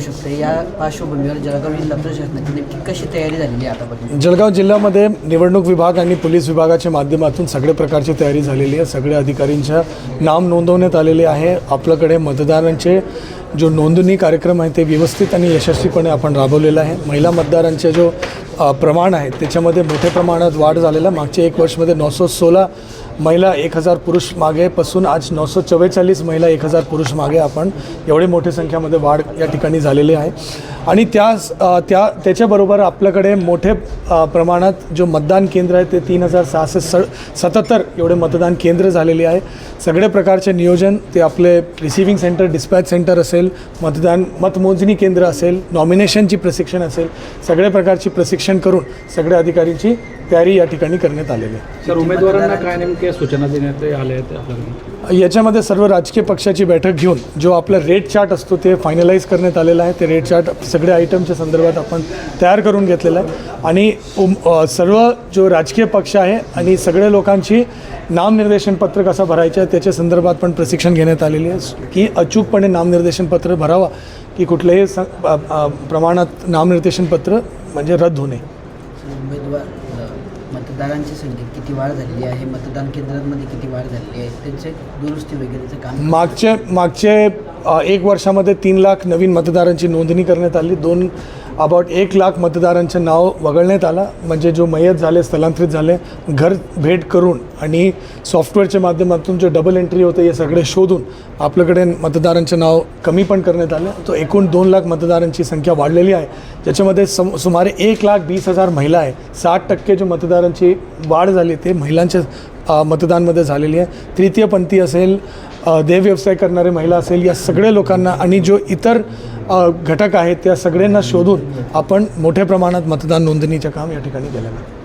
शकते. या पार्श्वभूमीवर जळगाव जिल्हा प्रशासनाची नेमकी कशी तयारी झालेली आहे आतापर्यंत? जळगाव जिल्ह्यामध्ये निवडणूक विभाग आणि पोलीस विभागाच्या माध्यमातून सगळ्या प्रकारची तयारी झालेली आहे. सगळ्या अधिकारींच्या नाम नोंदवण्यात आलेले आहे. आपल्याकडे मतदारांचे जो नोंदणी कार्यक्रम आहे ते व्यवस्थित आणि यशस्वीपणे आपण राबवलेला आहे. महिला मतदारांचे जो प्रमाण आहे त्याच्यामध्ये मोठ्या प्रमाणात वाढ झालेला आहे. मागच्या एक वर्षमध्ये नऊशे सोळा महिला एक हजार पुरुष मागेपासून आज नऊशे चव्वेचाळीस महिला एक हजार पुरुष मागे आपण एवढे मोठ्या संख्येमध्ये वाढ या ठिकाणी झालेली आहे. आणि त्या त्या त्याच्याबरोबर आपल्याकडे मोठे प्रमाणात जो मतदान केंद्र आहे ते तीन हजार सहाशे स सत्याहत्तर एवढे मतदान केंद्र झालेले आहे. सगळे प्रकारचे नियोजन ते आपले रिसिव्हिंग सेंटर डिस्पॅच सेंटर असेल मतदान मतमोजणी केंद्र असेल नॉमिनेशनची प्रशिक्षण असेल सगळ्या प्रकारची प्रशिक्षण करून सगळ्या अधिकारींची तयारी या ठिकाणी करण्यात आलेली आहे. सर उमेदवारांना काय नेमके सूचना देण्यात आल्या आहेत याच्यामध्ये सर्व राजकीय पक्षाची बैठक घेऊन जो आपला रेट चार्ट असतो ते फायनलाईज करण्यात आलेला आहे. ते रेट चार्ट सगळ्या आयटमच्या संदर्भात आपण तयार करून घेतलेलं आहे. आणि उम- अ, सर्व जो राजकीय पक्ष आहे आणि सगळ्या लोकांची नामनिर्देशन पत्र कसं भरायचं आहे त्याच्या संदर्भात पण प्रशिक्षण घेण्यात आलेली आहे. की अचूकपणे नामनिर्देशन पत्र भरावा की कुठल्याही स अ- अ- प्रमाणात नामनिर्देशन पत्र म्हणजे रद्द होणे उमेदवार मतदारांची संख्येत किती वाढ झालेली आहे? मतदान केंद्रांमध्ये किती वाढ झालेली आहे? त्यांचे दुरुस्ती वगैरेचं काम मागचे मागचे एक वर्षामध्ये तीन लाख नवीन मतदारांची नोंदणी करण्यात आली. दोन अबाउट एक लाख मतदारांचं नाव वगळण्यात आलं. म्हणजे जो मयत झाले स्थलांतरित झाले घर भेट करून आणि सॉफ्टवेअरच्या माध्यमातून जे डबल एंट्री होते हे सगळे शोधून आपल्याकडे मतदारांचं नाव कमी पण करण्यात आलं. तो एकूण दोन लाख मतदारांची संख्या वाढलेली आहे. ज्याच्यामध्ये सम सुमारे एक लाख वीस हजार महिला आहे. साठ टक्के जो मतदारांची वाढ झाली ते महिलांच्या मतदानमध्ये झालेली आहे. तृतीयपंथी असेल अ, देह व्यवसाय करणारे महिला असेल या सगळ्या लोकांना आणि जो इतर घटक आहेत त्या सगळ्यांना शोधून आपण मोठ्या प्रमाणात मतदान नोंदणीचं काम या ठिकाणी केलेलं आहे.